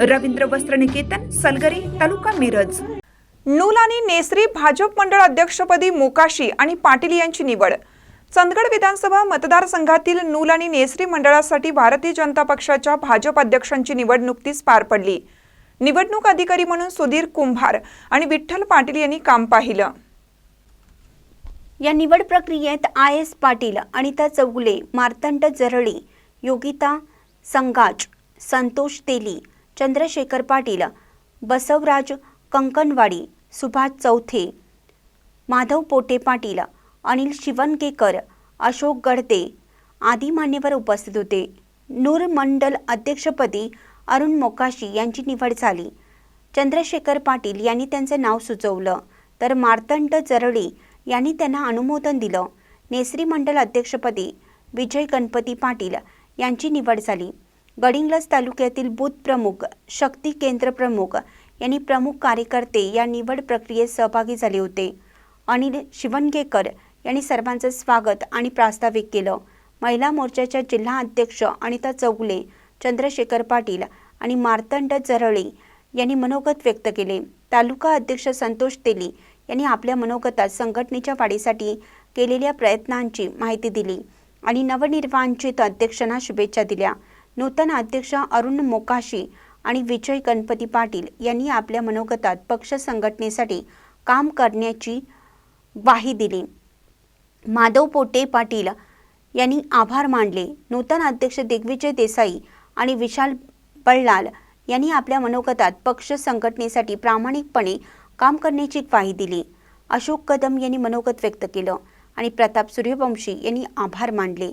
रवींद्र वस्त्र निकेतन सलगरे तालुका मिरज. नूल आणि नेसरी भाजप मंडळ अध्यक्षपदी मोकाशी आणि पाटील यांची निवड. चंदगड विधानसभा मतदारसंघातील नूल आणि नेसरी मंडळासाठी भारतीय जनता पक्षाच्या भाजप अध्यक्षांची निवड नुकतीच पार पडली. निवडणूक अधिकारी म्हणून सुधीर कुंभार आणि विठ्ठल पाटील यांनी काम पाहिलं. या निवड प्रक्रियेत आय एस पाटील अनिता चौगुले मार्तंड जरळी योगिता संगाच संतोष तेली चंद्रशेखर पाटील बसवराज कंकणवाडी सुभाष चौथे माधव पोटे पाटील अनिल शिवणकेकर अशोक गडते आदी मान्यवर उपस्थित होते. नूर मंडल अध्यक्षपदी अरुण मोकाशी यांची निवड झाली. चंद्रशेखर पाटील यांनी त्यांचं नाव सुचवलं तर मार्तंड जरळी यांनी त्यांना अनुमोदन दिलं. नेसरी मंडल अध्यक्षपदी विजय गणपती पाटील यांची निवड झाली. गडिंग्लज तालुक्यातील बूथ प्रमुख शक्ती केंद्र प्रमुख यांनी प्रमुख कार्यकर्ते या निवड प्रक्रियेत सहभागी झाले होते. अनिल शिवणगेकर यांनी सर्वांचं स्वागत आणि प्रास्ताविक केलं. महिला मोर्चाच्या जिल्हा अध्यक्ष अनिता चौगुले चंद्रशेखर पाटील आणि मार्तंड जरळे यांनी मनोगत व्यक्त केले. तालुका अध्यक्ष संतोष तेली यांनी आपल्या मनोगतात संघटनेच्या वाढीसाठी केलेल्या प्रयत्नांची माहिती दिली आणि नवनिर्वाचित अध्यक्षांना शुभेच्छा दिल्या. नूतन अध्यक्ष अरुण मोकाशी आणि विजय गणपती पाटील यांनी आपल्या मनोगतात पक्ष संघटनेसाठी काम करण्याची ग्वाही दिली. माधव पोटे पाटील यांनी आभार मानले. नूतन अध्यक्ष दिग्विजय देसाई आणि विशाल बळलाल यांनी आपल्या मनोगतात पक्ष संघटनेसाठी प्रामाणिकपणे काम करण्याची ग्वाही दिली. अशोक कदम यांनी मनोगत व्यक्त केलं आणि प्रताप सूर्यवंशी यांनी आभार मानले.